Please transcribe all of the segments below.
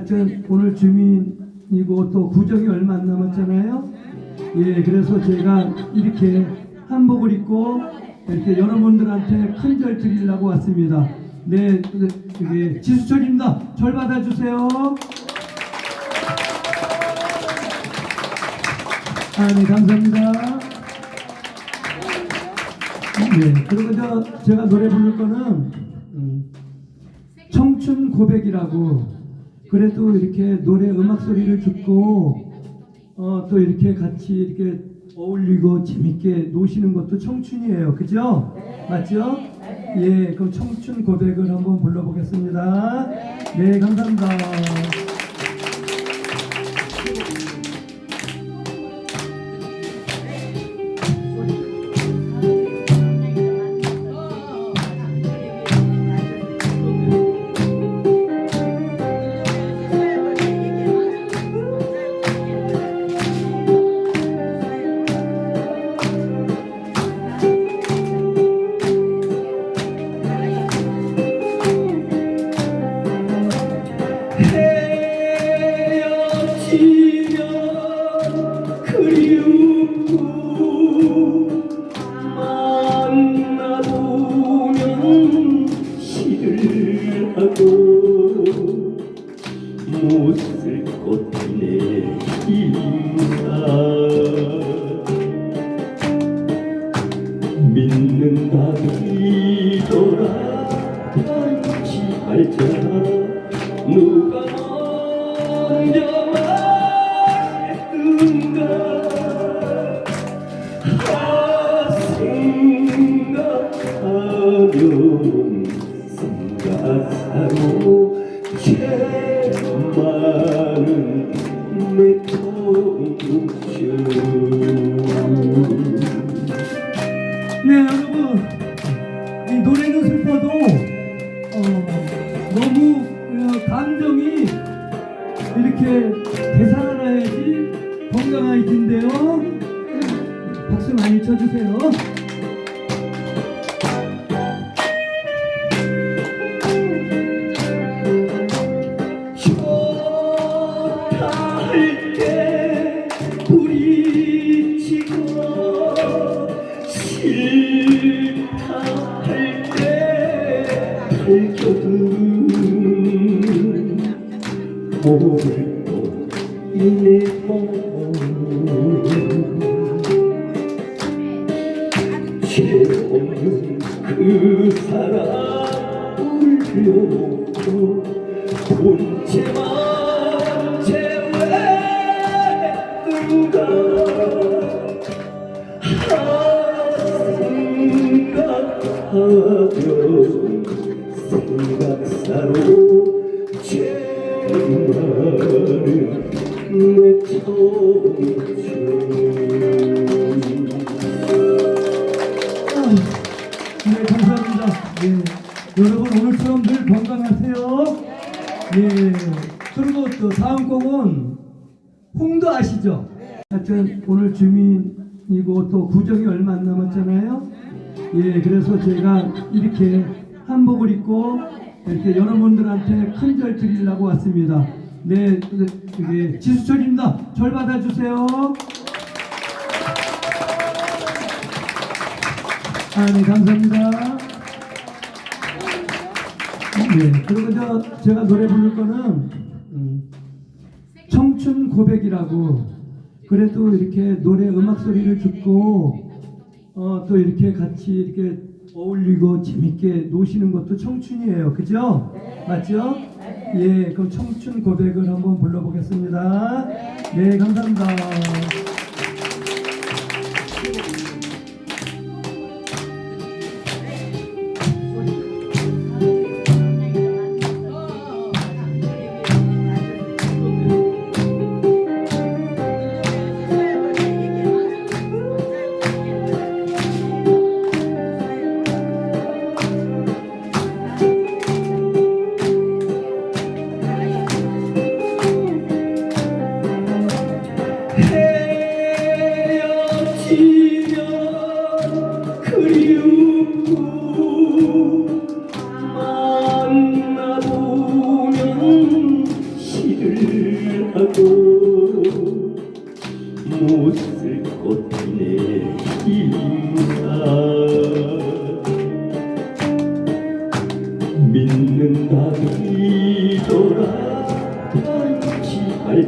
하여튼 오늘 주민이고 또 구정이 얼마 안 남았잖아요. 예, 그래서 제가 이렇게 한복을 입고 이렇게 여러분들한테 큰절 드리려고 왔습니다. 네, 이게 지수철입니다. 절 받아주세요. 아, 네, 감사합니다. 네, 그리고 저 제가 노래 부를 거는 음, 청춘 고백이라고 그래도 이렇게 노래 음악 소리를 듣고 어, 또 이렇게 같이 이렇게 어울리고 재밌게 노시는 것도 청춘이에요. 그죠? 맞죠? 예, 그럼 청춘 고백을 한번 불러보겠습니다. 네, 감사합니다. 네 여러분. 이 노래는 슬퍼도 어, 너무 어, 감정이 이렇게 되살아나야지 건강할 텐데요. 박수 많이 쳐주세요 그 본체만 제외했던가 생각하면 생각사로 네, 감사합니다. 네, 여러분 오늘처럼 늘 건강하세요. 예, 그리고 또 다음 곡은 홍도 아시죠? 하여튼 오늘 주민이고 또 구정이 얼마 안 남았잖아요. 예, 그래서 제가 이렇게 한복을 입고 이렇게 여러분들한테 큰절 드리려고 왔습니다. 네, 이게 지수철입니다. 절 받아주세요. 아, 네, 감사합니다. 네, 그리고 저 제가 노래 부를 거는 음, 청춘 고백이라고 그래도 이렇게 노래 음악 소리를 듣고 어, 또 이렇게 같이 이렇게 어울리고 재밌게 노시는 것도 청춘이에요. 그죠? 맞죠? 예, 그럼 청춘 고백을 한번 불러보겠습니다. 네, 감사합니다.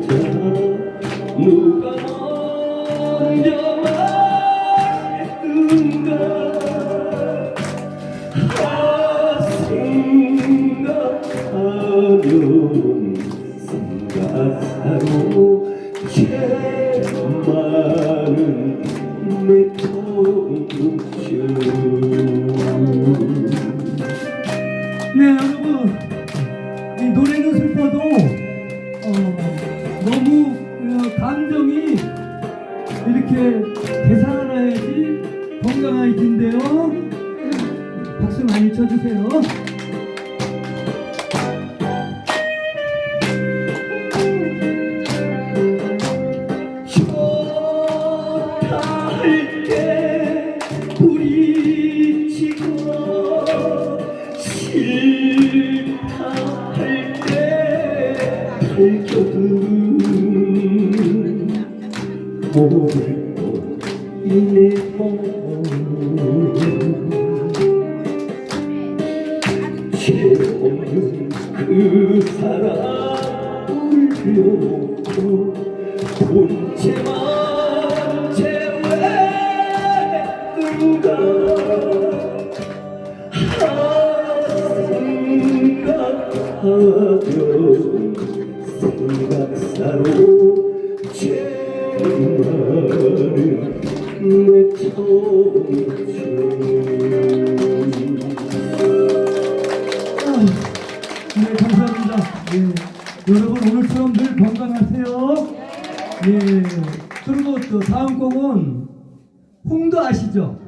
누가 먼저 말했는가 생각하면 생각하고 제일 많은 내 통증 네 여러분. 이 노래는 슬퍼도 감정이 이렇게 되살아나야지 건강해진대요. 박수 많이 쳐주세요 죄 없는 그 사람을 불러놓고 본체만 제외했는가 생각하면 생각사로 제일 많은 내 청춘 네, 감사합니다. 예, 여러분 오늘처럼 늘 건강하세요. 예, 그리고 또 다음 곡은 홍도 아시죠?